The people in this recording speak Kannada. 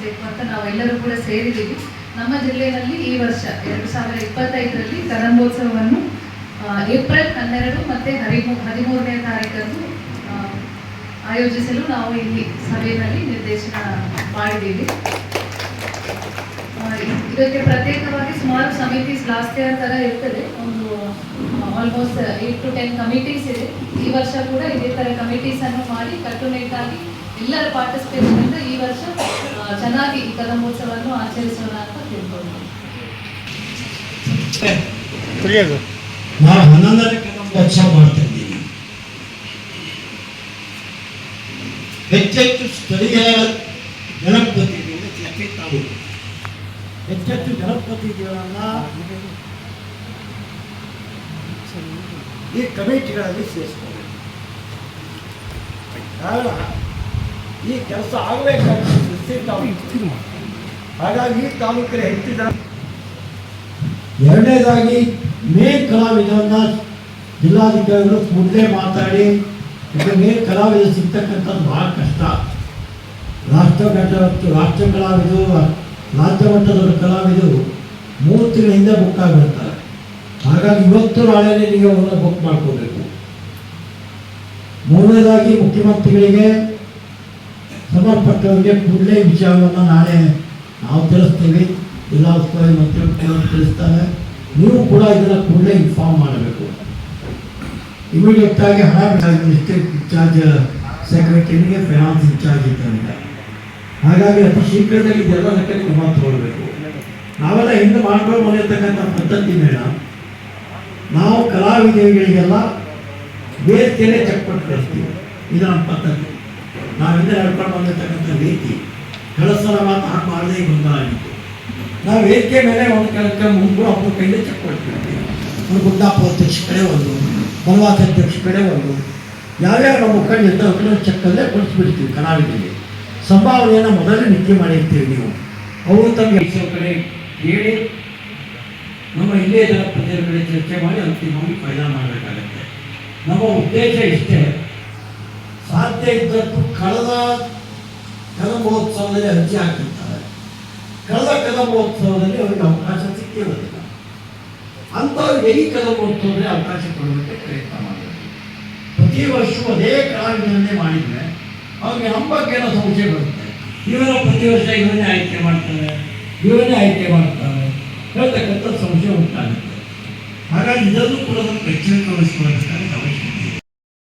ಆಚರಿಸಬೇಕು ಅಂತ ನಾವೆಲ್ಲರೂ ಕೂಡ ಸೇರಿದ್ದೀವಿ. ನಮ್ಮ ಜಿಲ್ಲೆಯಲ್ಲಿ ಈ ವರ್ಷ ಎರಡು ಸಾವಿರ ಇಪ್ಪತ್ತೈದರಲ್ಲಿ ಕದಂಬೋತ್ಸವವನ್ನು ಆ, ಏಪ್ರಿಲ್ ಹನ್ನೆರಡು ಮತ್ತು ಹದಿಮೂ ಹದಿಮೂರನೇ ತಾರೀಕಂದು ಆಯೋಜಿಸಲು ನಾವು ಇಲ್ಲಿ ಸಭೆಯಲ್ಲಿ ನಿರ್ದೇಶನ ಮಾಡಿದ್ದೀವಿ. ಇದಕ್ಕೆ ಪ್ರತ್ಯೇಕವಾಗಿ ಸುಮಾರು ಸಮಿತೀಸ್ ಇಯರ್ ತರ ಇರ್ತದೆ. ಒಂದು almost eight to ten committees ಇದೆ. ಈ ವರ್ಷ ಕೂಡ ಇದೇ ಥರ ಕಮಿಟೀಸನ್ನು ಮಾಡಿ ಕಟ್ಟುನಿಟ್ಟಾಗಿ ಎಲ್ಲರ ಪಾರ್ಟಿಸಿಪೇಷನ್ ಇಂದ ಈ ವರ್ಷ ಚೆನ್ನಾಗಿ ಈ ಕದಂಬೋತ್ಸವವನ್ನು ಆಚರಿಸೋಣ ಅಂತ ತಿಳ್ಕೊಂಡು ನಾವು ಹನ್ನೊಂದನೇ ಕದಂಬೋತ್ಸವ ಮಾಡ್ತಾ ಹೆಚ್ಚೆಚ್ಚು ಸ್ಥಳೀಯ ಗಣಪತಿ ಜೊತೆ ತಾವು ಹೆಚ್ಚೆಚ್ಚು ಜನಪ್ರತಿನಿಧಿಗಳನ್ನ ಈ ಕಮಿಟಿಗಳಲ್ಲಿ ಸೇರಿಸ್ಕೋಬೇಕು. ಕಾರಣ ಈ ಕೆಲಸ ಆಗಬೇಕಾಗಿ ಹಾಗಾಗಿ ಈ ತಾಲೂಕಿನ ಹೆಚ್ಚಿದ ಎರಡನೇದಾಗಿ ಮೇನ್ ಕಲಾವಿದರನ್ನ ಜಿಲ್ಲಾಧಿಕಾರಿಗಳು ಕೂಡಲೇ ಮಾತಾಡಿ ಈಗ ಕಲಾವಿದ ಸಿಗ್ತಕ್ಕಂಥದ್ದು ಬಹಳ ಕಷ್ಟ. ರಾಷ್ಟ್ರ ಮಟ್ಟ ರಾಷ್ಟ್ರ ಕಲಾವಿದರು, ರಾಜ್ಯ ಮಟ್ಟದ ಕಲಾವಿದರು ಮೂರು ತಿಂಗಳ ಹಿಂದೆ ಬುಕ್ ಆಗಿಬಿಡ್ತಾರೆ. ಹಾಗಾಗಿ ಇವತ್ತು ನಾಳೆನೇ ನೀವು ಬುಕ್ ಮಾಡ್ಕೋಬೇಕು. ಮೂರನೇದಾಗಿ ಮುಖ್ಯಮಂತ್ರಿಗಳಿಗೆ ಸಂಬಂಧಪಟ್ಟವರಿಗೆ ಕೂಡಲೇ ವಿಚಾರವನ್ನು ನಾಳೆ ನಾವು ತಿಳಿಸ್ತೀವಿ. ಜಿಲ್ಲಾ ಉಸ್ತುವಾರಿ ಮಂತ್ರಿ ತಿಳಿಸ್ತಾರೆ. ನೀವು ಕೂಡ ಇದನ್ನು ಕೂಡಲೇ ಇನ್ಫಾರ್ಮ್ ಮಾಡಬೇಕು. ಇಮಿಡಿಯೇಟ್ ಆಗಿ ಹಣ ಡಿಸ್ಟ್ರಿಕ್ಟ್ ಇನ್ಚಾರ್ಜ್ ಸೆಕ್ರೆಟರಿಗೆ ಫೈನಾನ್ಸ್ ಇನ್ಚಾರ್ಜ್ ಇದ್ದಾರೆ ಹಾಗಾಗಿ ಅತಿ ಶೀಘ್ರದಲ್ಲಿ ಇದೆಲ್ಲದಕ್ಕೆ ಕ್ರಮ ತಗೊಳ್ಬೇಕು. ನಾವೆಲ್ಲ ಹಿಂದೆ ಮಾಡ್ಕೊಂಡು ಬಂದಿರ್ತಕ್ಕಂಥ ಪದ್ಧತಿ ಮೇಡ ನಾವು ಕಲಾವಿದರಿಗಳಿಗೆಲ್ಲ ಬೇಸ್ತೇನೆ ಚೆಕ್ ಕೊಟ್ಟು ಕಳಿಸ್ತೀವಿ. ಇದು ನಮ್ಮ ಪದ್ಧತಿ. ನಾವು ಹಿಂದೆ ನಡ್ಕೊಂಡು ಬಂದಿರ್ತಕ್ಕಂಥ ರೀತಿ ಕೆಲಸರ ಮಾತು ಹಾಗೆ ಮಾಡದೇ ಬಂದಾಗಿತ್ತು ನಾವು ವೇದಿಕೆ ಮೇಲೆ ಒಂದು ಕೆಲಸ ಮುಂದೆ ಅವ್ರ ಕೈಲಿ ಚೆಕ್ ಕೊಟ್ಬಿಡ್ತೀವಿ ಒಂದು ಗುಡ್ಡಪ್ಪ ಅಧ್ಯಕ್ಷ ಕಡೆ ಒಂದು, ಬನವಾಸ ಅಧ್ಯಕ್ಷ ಕಡೆ ಒಂದು, ಯಾವ್ಯಾವ ನಮ್ಮ ಮುಖಂಡ ಚೆಕ್ಕಲ್ಲೇ ಕೊಡಿಸ್ಬಿಡ್ತೀವಿ ಕಲಾವಿದರಿಗೆ ಸಂಭಾವನೆಯನ್ನು ಮೊದಲೇ ನಿದ್ದೆ ಮಾಡಿರ್ತೀವಿ ನೀವು. ಅವರು ತಮಗೆ ಕಡೆ ಹೇಳಿ ನಮ್ಮ ಇಲ್ಲೇ ಜನಪ್ರತಿನಿಧಿಗಳ ಚರ್ಚೆ ಮಾಡಿ ಅಂತಿಮವಾಗಿ ಫೈದಾ ಮಾಡಬೇಕಾಗತ್ತೆ. ನಮ್ಮ ಉದ್ದೇಶ ಇಷ್ಟೇ. ಸಾಧ್ಯ ಇದ್ದಷ್ಟು ಕಳೆದ ಕದಂಬೋತ್ಸವದಲ್ಲಿ ಅರ್ಜಿ ಹಾಕಿರ್ತಾರೆ. ಕಳೆದ ಕದಂಬೋತ್ಸವದಲ್ಲಿ ಅವರಿಗೆ ಅವಕಾಶ ಸಿಕ್ಕಿರೋದಿಲ್ಲ. ಅಂಥವ್ರಿಗೆ ಈ ಕದಂಬೋತ್ಸವದಲ್ಲಿ ಅವಕಾಶ ಕೊಡೋದಕ್ಕೆ ಪ್ರಯತ್ನ ಮಾಡಬೇಕು ಪ್ರತಿ ವರ್ಷವೂ ಅದೇ ಕಲಾವಿದರನ್ನೇ ಮಾಡಿದರೆ ಅವ್ರಿಗೆ ಬಗ್ಗೆ ಸಂಶಯ ಬರುತ್ತೆ. ಇವರ ಪ್ರತಿ ವರ್ಷ ಇವರನ್ನೇ ಆಯ್ಕೆ ಮಾಡ್ತಾರೆ, ಇವರನ್ನೇ ಆಯ್ಕೆ ಮಾಡ್ತಾರೆ, ಹೇಳ್ತಕ್ಕಂಥ ಸಂಶಯ ಉಂಟಾಗುತ್ತೆ. ಹಾಗಾಗಿ ಇದನ್ನು ಕೂಡ ಒಂದು ಎಚ್ಚರಿಕೆ ವಹಿಸ್ಕೊಳ್ತಾರೆ